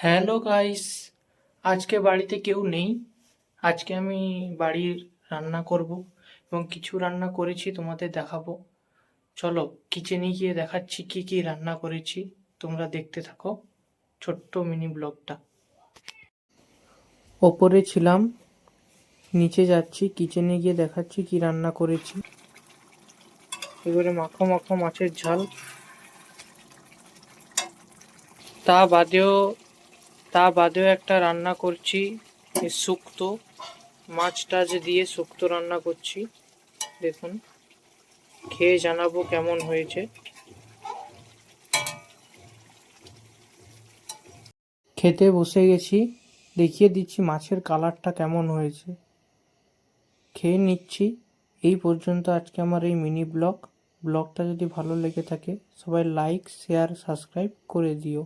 Hello guys আজকে বাড়িতে কেউ নেই। আজকে আমি বাড়ির রান্না করব এবং কিছু রান্না করেছি, তোমাদের দেখাবো। চলো কিচেনে গিয়ে দেখাচ্ছি কি কি রান্না করেছি। তোমরা দেখতে থাকো ছোট্ট মিনি ব্লগটা ওপরে ছিলাম, নিচে যাচ্ছি কিচেনে গিয়ে দেখাচ্ছি কি রান্না করেছি। এবারে মাখো মাখো মাছের ঝাল। তা বাদেও তা বাদেও একটা রান্না করছি শুক্তো। মাছ টাছ দিয়ে শুক্তো রান্না করছি, দেখুন। খেয়ে জানাব কেমন হয়েছে। খেতে বসে গেছি, দেখিয়ে দিচ্ছি মাছের কালারটা কেমন হয়েছে। খেয়ে নিচ্ছি, এই পর্যন্ত আজকে আমার এই মিনি ব্লগ। ব্লগটা যদি ভালো লেগে থাকে, সবাই লাইক, শেয়ার, সাবস্ক্রাইব করে দিও।